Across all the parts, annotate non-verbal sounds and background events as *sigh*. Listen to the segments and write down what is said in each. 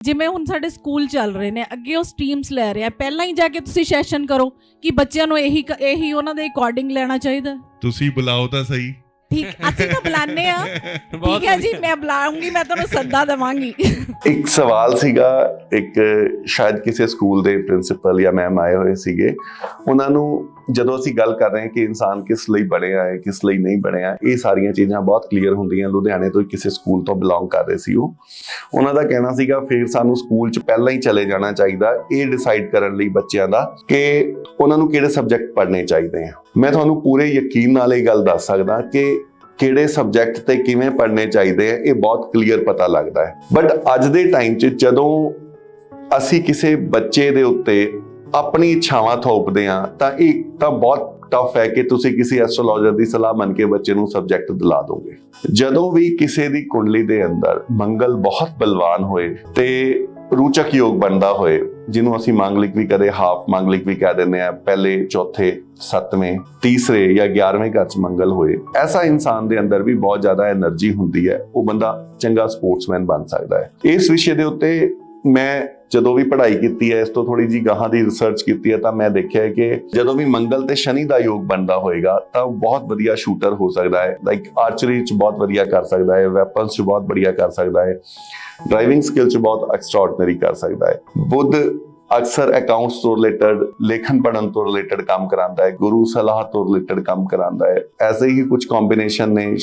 ਜਿਵੇਂ ਹੁਣ ਸਾਡੇ ਸਕੂਲ ਚੱਲ ਰਹੇ ਨੇ, ਅੱਗੇ ਉਹ ਸਟਰੀਮਸ ਲੈ ਰਿਹਾ, ਪਹਿਲਾਂ ਹੀ ਜਾ ਕੇ ਤੁਸੀਂ ਸੈਸ਼ਨ ਕਰੋ ਕਿ ਬੱਚਿਆਂ ਨੂੰ ਇਹੀ ਇਹੀ ਉਹਨਾਂ ਦੇ ਅਕੋਰਡਿੰਗ ਲੈਣਾ ਚਾਹੀਦਾ। ਤੁਸੀਂ ਬੁਲਾਓ ਤਾਂ ਸਹੀ। ਠੀਕ ਅਸੀਂ ਤਾਂ ਬੁਲਾਉਂਦੇ ਆ *laughs* ਠੀਕ ਹੈ ਜੀ ਮੈਂ ਬੁਲਾਉਂਗੀ ਮੈਂ ਤੁਹਾਨੂੰ ਸੱਦਾ ਦੇਵਾਂਗੀ। *laughs* ਇੱਕ ਸਵਾਲ ਸੀਗਾ ਇੱਕ ਸ਼ਾਇਦ ਕਿਸੇ ਸਕੂਲ ਦੇ ਪ੍ਰਿੰਸੀਪਲ ਜਾਂ ਮੈਮ ਆਏ ਹੋਏ ਸੀਗੇ। ਉਹਨਾਂ ਨੂੰ ਜਦੋਂ ਅਸੀਂ ਗੱਲ ਕਰ ਰਹੇ ਹਾਂ ਕਿ ਇਨਸਾਨ ਕਿਸ ਲਈ ਬਣਿਆ ਹੈ ਕਿਸ ਲਈ ਨਹੀਂ ਬਣਿਆ ਇਹ ਸਾਰੀਆਂ ਚੀਜ਼ਾਂ ਬਹੁਤ ਕਲੀਅਰ ਹੁੰਦੀਆਂ। ਲੁਧਿਆਣੇ ਤੋਂ ਕਿਸੇ ਸਕੂਲ ਤੋਂ ਬਿਲੋਂਗ ਕਰ ਰਹੇ ਸੀ ਉਹ। ਉਹਨਾਂ ਦਾ ਕਹਿਣਾ ਸੀਗਾ ਫਿਰ ਸਾਨੂੰ ਸਕੂਲ 'ਚ ਪਹਿਲਾਂ ਹੀ ਚਲੇ ਜਾਣਾ ਚਾਹੀਦਾ। ਇਹ ਡਿਸਾਈਡ ਕਰਨ ਲਈ ਬੱਚਿਆਂ ਦਾ ਕਿ ਉਹਨਾਂ ਨੂੰ ਕਿਹੜੇ ਸਬਜੈਕਟ ਪੜ੍ਹਨੇ ਚਾਹੀਦੇ ਆ। ਮੈਂ ਤੁਹਾਨੂੰ ਪੂਰੇ ਯਕੀਨ ਨਾਲ ਇਹ ਗੱਲ ਦੱਸ ਸਕਦਾ ਕਿ ਕਿਹੜੇ ਸਬਜੈਕਟ ਤੇ ਕਿਵੇਂ ਪੜ੍ਹਨੇ ਚਾਹੀਦੇ ਆ, ਇਹ ਬਹੁਤ ਕਲੀਅਰ ਪਤਾ ਲੱਗਦਾ ਹੈ। ਬਟ ਅੱਜ ਦੇ ਟਾਈਮ 'ਚ ਜਦੋਂ ਅਸੀਂ ਕਿਸੇ ਬੱਚੇ ਦੇ ਉੱਤੇ ਆਪਣੀ ਇੱਛਾਵਾਂ ਥੋਪਦੇ ਆ ਤਾਂ ਇਹ ਤਾਂ ਬਹੁਤ ਟਫ ਹੈ ਕਿ ਤੁਸੀਂ ਕਿਸੇ ਐਸਟ੍ਰੋਲੋਜਰ ਦੀ ਸਲਾਹ ਮੰਨ ਕੇ ਬੱਚੇ ਨੂੰ ਸਬਜੈਕਟ ਦਿਲਾ ਦੋਗੇ। ਜਦੋਂ ਵੀ ਕਿਸੇ ਦੀ ਕੁੰਡਲੀ ਦੇ ਅੰਦਰ ਮੰਗਲ ਬਹੁਤ ਬਲਵਾਨ ਹੋਏ ਤੇ ਰੂਚਕ ਯੋਗ ਬਣਦਾ ਹੋਏ, ਜਿਹਨੂੰ ਅਸੀਂ ਮੰਗਲਿਕ ਵੀ ਕਦੇ ਹਾਫ ਮੰਗਲਿਕ ਵੀ ਕਹਿ ਦਿੰਦੇ ਆ ਪਹਿਲੇ, ਚੌਥੇ, ਸੱਤਵੇਂ, ਤੀਸਰੇ ਜਾਂ 11ਵੇਂ ਘਰ 'ਚ ਮੰਗਲ ਹੋਏ, ਐਸਾ ਇਨਸਾਨ ਦੇ ਅੰਦਰ ਵੀ ਬਹੁਤ ਜ਼ਿਆਦਾ એનર્ਜੀ ਹੁੰਦੀ ਹੈ, ਉਹ ਬੰਦਾ ਚੰਗਾ ਸਪੋਰਟਸਮੈਨ ਬਣ ਸਕਦਾ ਹੈ। ਇਸ ਵਿਸ਼ੇ ਦੇ ਉੱਤੇ ਮੈਂ ਜਦੋਂ ਵੀ ਪੜ੍ਹਾਈ ਕੀਤੀ ਹੈ, ਇਸ ਤੋਂ ਥੋੜੀ ਜੀ ਗਾਹਾਂ ਦੀ ਰਿਸਰਚ ਕੀਤੀ ਹੈ, ਤਾਂ ਮੈਂ ਦੇਖਿਆ ਹੈ ਕਿ ਜਦੋਂ ਵੀ ਮੰਗਲ ਤੇ ਸ਼ਨੀ ਦਾ ਯੋਗ ਬਣਦਾ ਹੋਏਗਾ, ਤਾਂ ਉਹ ਬਹੁਤ ਵਧੀਆ ਸ਼ੂਟਰ ਹੋ ਸਕਦਾ ਹੈ। ਲਾਈਕ ਆਰਚਰੀ ਚ ਬਹੁਤ ਵਧੀਆ ਕਰ ਸਕਦਾ ਹੈ ਵੈਪਨਸ ਚ ਬਹੁਤ ਵਧੀਆ ਕਰ ਸਕਦਾ ਹੈ। ਡਰਾਈਵਿੰਗ ਸਕਿੱਲ ਚ ਬਹੁਤ ਐਕਸਟਰਾਆਰਡਨਰੀ ਕਰ ਸਕਦਾ ਹੈ। ਬੁੱਧ ਅਕਸਰ ਅਕਾਊਂਟਸ ਤੋਂ ਰਿਲੇਟਡ ਲੇਖਨ ਪੜਨ ਤੋਂ ਰਿਲੇਟਡ ਕੰਮ ਕਰਾਂਦਾ ਹੈ, ਗੁਰੂ ਸਲਾਹ ਤੋਂ ਰਿਲੇਟਡ ਕੰਮ ਕਰਾਂਦਾ ਹੈ। ਐਸੇ ਹੀ ਕੁਝ ਕੰਬੀਨੇਸ਼ਨ ਨੇ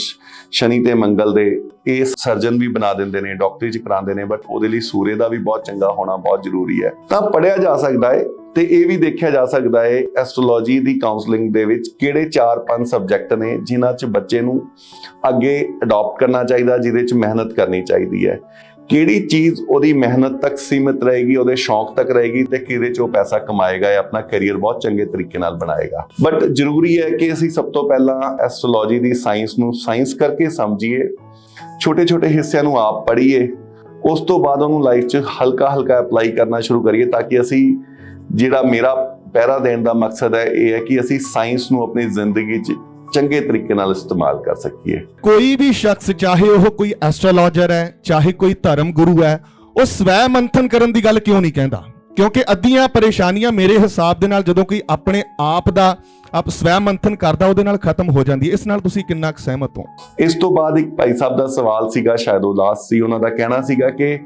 ਸ਼ਨੀ ਤੇ ਮੰਗਲ ਦੇ। ਇਹ ਸਰਜਨ ਵੀ ਬਣਾ ਦਿੰਦੇ ਨੇ ਡਾਕਟਰੀ ਚ ਕਰਾਉਂਦੇ ਨੇ ਬਟ ਉਹਦੇ ਲਈ ਸੂਰਯ ਦਾ ਵੀ ਬਹੁਤ ਚੰਗਾ ਹੋਣਾ ਬਹੁਤ ਜ਼ਰੂਰੀ ਹੈ। ਤਾਂ ਪੜਿਆ ਜਾ ਸਕਦਾ ਹੈ ਤੇ ਇਹ ਵੀ ਦੇਖਿਆ ਜਾ ਸਕਦਾ ਹੈ ਐਸਟ੍ਰੋਲੋਜੀ ਦੀ ਕਾਉਂਸਲਿੰਗ ਦੇ ਵਿੱਚ ਕਿਹੜੇ 4-5 ਸਬਜੈਕਟ ਨੇ ਜਿਨ੍ਹਾਂ 'ਚ ਬੱਚੇ ਨੂੰ ਅੱਗੇ ਅਡਾਪਟ ਕਰਨਾ ਚਾਹੀਦਾ, ਜਿਹਦੇ 'ਚ ਮਿਹਨਤ ਕਰਨੀ ਚਾਹੀਦੀ ਹੈ। ਕਿਹੜੀ ਚੀਜ਼ ਉਹਦੀ ਮਿਹਨਤ ਤੱਕ ਸੀਮਿਤ ਰਹੇਗੀ, ਉਹਦੇ ਸ਼ੌਂਕ ਤੱਕ ਰਹੇਗੀ ਤੇ ਕਿਹਦੇ 'ਚ ਉਹ ਪੈਸਾ ਕਮਾਏਗਾ ਜਾਂ ਆਪਣਾ ਕੈਰੀਅਰ ਬਹੁਤ ਚੰਗੇ ਤਰੀਕੇ ਨਾਲ ਬਣਾਏਗਾ? ਬਟ ਜ਼ਰੂਰੀ ਹੈ ਕਿ ਅਸੀਂ ਸਭ ਤੋਂ ਪਹਿਲਾਂ ਐਸਟ੍ਰੋਲੋਜੀ ਦੀ ਸਾਇੰਸ ਨੂੰ ਸਾਇੰਸ ਕਰਕੇ ਸਮਝੀਏ, ਛੋਟੇ-ਛੋਟੇ ਹਿੱਸਿਆਂ ਨੂੰ ਆਪ ਪੜ੍ਹੀਏ, ਉਸ ਤੋਂ ਬਾਅਦ ਉਹਨੂੰ ਲਾਈਫ 'ਚ ਹਲਕਾ-ਹਲਕਾ ਅਪਲਾਈ ਕਰਨਾ ਸ਼ੁਰੂ ਕਰੀਏ ਤਾਂ ਕਿ ਅਸੀਂ ਜਿਹੜਾ ਮੇਰਾ ਪਹਿਰਾ ਦੇਣ ਦਾ ਮਕਸਦ ਹੈ, ਇਹ ਹੈ ਕਿ ਅਸੀਂ ਸਾਇੰਸ ਨੂੰ ਆਪਣੀ ਜ਼ਿੰਦਗੀ 'ਚ ਚੰਗੇ ਤਰੀਕੇ ਨਾਲ ਇਸਤੇਮਾਲ ਕਰ ਸਕੀਏ। ਕੋਈ ਵੀ ਸ਼ਖਸ ਚਾਹੇ ਉਹ ਕੋਈ ਐਸਟ੍ਰੋਲੋਜਰ ਹੈ ਚਾਹੇ ਕੋਈ ਧਰਮ ਗੁਰੂ ਹੈ ਉਹ ਸਵੈ ਮੰਥਨ ਕਰਨ ਦੀ ਗੱਲ ਕਿਉਂ ਨਹੀਂ ਕਹਿੰਦਾ? ਕਿਉਂਕਿ ਅੱਧੀਆਂ ਪਰੇਸ਼ਾਨੀਆਂ ਮੇਰੇ ਹਿਸਾਬ ਦੇ ਨਾਲ ਜਦੋਂ ਕੋਈ ਆਪਣੇ ਆਪ ਦਾ ਆਪ ਸਵੈ ਮੰਥਨ ਕਰਦਾ ਉਹਦੇ ਨਾਲ ਖਤਮ ਹੋ ਜਾਂਦੀ ਹੈ। ਇਸ ਨਾਲ ਤੁਸੀਂ ਕਿੰਨਾ ਕੁ ਸਹਿਮਤ ਹੋ? ਇਸ ਤੋਂ ਬਾਅਦ ਇੱਕ ਭਾਈ ਸਾਹਿਬ ਦਾ ਸਵਾਲ ਸੀਗਾ ਸ਼ਾਇਦ ਉਹ ਲਾਸਟ ਸੀ ਉਹਨਾਂ ਦਾ ਕਹਿਣਾ ਸੀਗਾ ਕਿ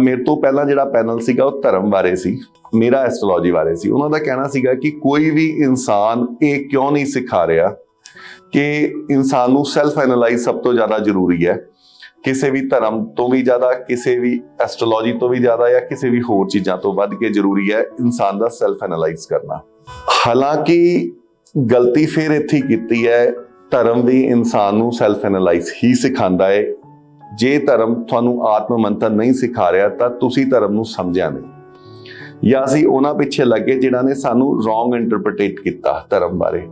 ਮੇਰੇ ਤੋਂ ਪਹਿਲਾਂ ਜਿਹੜਾ ਪੈਨਲ ਸੀਗਾ ਉਹ ਧਰਮ ਬਾਰੇ ਸੀ ਮੇਰਾ ਐਸਟ੍ਰੋਲੋਜੀ ਬਾਰੇ ਸੀ। ਉਹਨਾਂ ਦਾ ਕਹਿਣਾ ਸੀਗਾ ਕਿ ਕੋਈ ਵੀ ਇਨਸਾਨ ਇਹ ਕਿਉਂ ਨਹੀਂ ਸਿਖਾ ਰਿਹਾ ਕਿ ਇਨਸਾਨ ਨੂੰ ਸੈਲਫ ਐਨਾਲਾਈਜ਼ ਸਭ ਤੋਂ ਜ਼ਿਆਦਾ ਜ਼ਰੂਰੀ ਹੈ। ਕਿਸੇ ਵੀ ਧਰਮ ਤੋਂ ਵੀ ਜ਼ਿਆਦਾ, ਕਿਸੇ ਵੀ ਐਸਟ੍ਰੋਲੋਜੀ ਤੋਂ ਵੀ ਜ਼ਿਆਦਾ ਜਾਂ ਕਿਸੇ ਵੀ ਹੋਰ ਚੀਜ਼ਾਂ ਤੋਂ ਵੱਧ ਕੇ ਜ਼ਰੂਰੀ ਹੈ ਇਨਸਾਨ ਦਾ ਸੈਲਫ ਐਨਾਲਾਈਜ਼ ਕਰਨਾ। ਹਾਲਾਂਕਿ ਗਲਤੀ ਫਿਰ ਇੱਥੇ ਕੀਤੀ ਹੈ, ਧਰਮ ਵੀ ਇਨਸਾਨ ਨੂੰ ਸੈਲਫ ਐਨਾਲਾਈਜ਼ ਹੀ ਸਿਖਾਉਂਦਾ ਹੈ। ਜੇ ਧਰਮ ਤੁਹਾਨੂੰ ਆਤਮ ਮੰਥਨ ਨਹੀਂ ਸਿਖਾ ਰਿਹਾ ਤਾਂ ਤੁਸੀਂ ਧਰਮ ਨੂੰ ਸਮਝਿਆ ਨਹੀਂ। ਜਾਂ ਅਸੀਂ ਉਹਨਾਂ ਪਿੱਛੇ ਲੱਗੇ ਜਿਨ੍ਹਾਂ ਨੇ ਸਾਨੂੰ ਰੋਂਗ ਇੰਟਰਪ੍ਰੀਟੇਟ ਕੀਤਾ ਧਰਮ ਬਾਰੇ।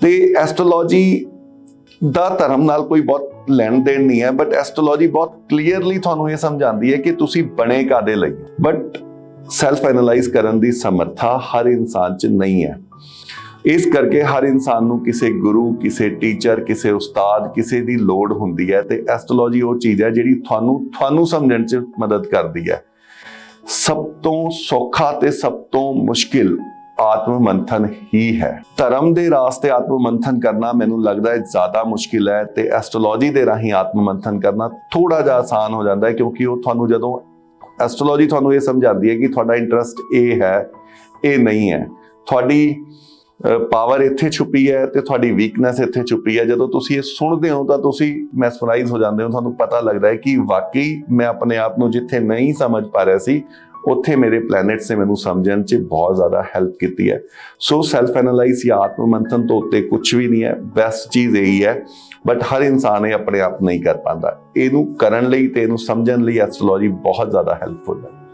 ਤੇ ਐਸਟ੍ਰੋਲੋਜੀ ਦਾ ਧਰਮ ਨਾਲ ਕੋਈ ਬਹੁਤ ਲੈਣ ਦੇਣ ਨਹੀਂ ਹੈ ਬਟ ਐਸਟ੍ਰੋਲੋਜੀ ਬਹੁਤ ਕਲੀਅਰਲੀ ਤੁਹਾਨੂੰ ਇਹ ਸਮਝਾਉਂਦੀ ਹੈ ਕਿ ਤੁਸੀਂ ਬਣੇ ਕਾਦੇ ਲਈ ਬਟ ਸੈਲਫ ਐਨਾਲਾਈਜ਼ ਕਰਨ ਦੀ ਸਮਰੱਥਾ ਹਰ ਇਨਸਾਨ 'ਚ ਨਹੀਂ ਹੈ। ਇਸ ਕਰਕੇ ਹਰ ਇਨਸਾਨ ਨੂੰ ਕਿਸੇ ਗੁਰੂ, ਕਿਸੇ ਟੀਚਰ ਕਿਸੇ ਉਸਤਾਦ, ਕਿਸੇ ਦੀ ਲੋੜ ਹੁੰਦੀ ਹੈ ਤੇ ਐਸਟ੍ਰੋਲੋਜੀ ਉਹ ਚੀਜ਼ ਹੈ ਜਿਹੜੀ ਤੁਹਾਨੂੰ ਤੁਹਾਨੂੰ ਸਮਝਣ 'ਚ ਮਦਦ ਕਰਦੀ ਹੈ। ਸਭ ਤੋਂ ਸੌਖਾ ਤੇ ਸਭ ਤੋਂ ਮੁਸ਼ਕਿਲ ਆਤਮ ਮੰਥਨ ਹੀ ਹੈ। ਧਰਮ ਦੇ ਰਾਸਤੇ ਆਤਮ ਮੰਥਨ ਕਰਨਾ ਮੈਨੂੰ ਲੱਗਦਾ ਹੈ ਜ਼ਿਆਦਾ ਮੁਸ਼ਕਿਲ ਹੈ ਤੇ ਐਸਟ੍ਰੋਲੋਜੀ ਦੇ ਰਾਹੀਂ ਆਤਮ ਮੰਥਨ ਕਰਨਾ ਥੋੜਾ ਜਿਹਾ ਆਸਾਨ ਹੋ ਜਾਂਦਾ ਹੈ ਕਿਉਂਕਿ ਉਹ ਤੁਹਾਨੂੰ ਜਦੋਂ ਐਸਟ੍ਰੋਲੋਜੀ ਤੁਹਾਨੂੰ ਇਹ ਸਮਝਾਉਂਦੀ ਹੈ ਕਿ ਤੁਹਾਡਾ ਇੰਟਰਸਟ ਇਹ ਹੈ ਇਹ ਨਹੀਂ ਹੈ। ਤੁਹਾਡੀ ਪਾਵਰ ਇੱਥੇ ਛੁਪੀ ਹੈ ਤੇ ਤੁਹਾਡੀ ਵੀਕਨੈਸ ਇੱਥੇ ਛੁਪੀ ਹੈ। ਜਦੋਂ ਤੁਸੀਂ ਇਹ ਸੁਣਦੇ ਹੋ ਤਾਂ ਤੁਸੀਂ ਮੈਸਮਰਾਈਜ਼ ਹੋ ਜਾਂਦੇ ਹੋ। ਤੁਹਾਨੂੰ ਪਤਾ ਲੱਗਦਾ ਹੈ ਕਿ ਵਾਕਈ ਮੈਂ ਆਪਣੇ ਆਪ ਨੂੰ ਜਿੱਥੇ ਨਹੀਂ ਸਮਝ ਪਾ ਰਿਹਾ ਸੀ, ਉੱਥੇ ਮੇਰੇ ਪਲੈਨਟਸ ਨੇ ਮੈਨੂੰ ਸਮਝਣ 'ਚ ਬਹੁਤ ਜ਼ਿਆਦਾ ਹੈਲਪ ਕੀਤੀ ਹੈ। ਸੋ ਸੈਲਫ ਐਨਾਲਾਈਜ਼ ਜਾਂ ਆਤਮ ਮੰਥਨ ਤੋਂ ਉੱਤੇ ਕੁਝ ਵੀ ਨਹੀਂ ਹੈ। ਬੈਸਟ ਚੀਜ਼ ਇਹੀ ਹੈ ਬਟ ਹਰ ਇਨਸਾਨ ਇਹ ਆਪਣੇ ਆਪ ਨਹੀਂ ਕਰ ਪਾਉਂਦਾ। ਇਹਨੂੰ ਕਰਨ ਲਈ ਤੇ ਇਹਨੂੰ ਸਮਝਣ ਲਈ ਐਸਟ੍ਰੋਲੋਜੀ ਬਹੁਤ ਜ਼ਿਆਦਾ ਹੈਲਪਫੁਲ ਹੈ।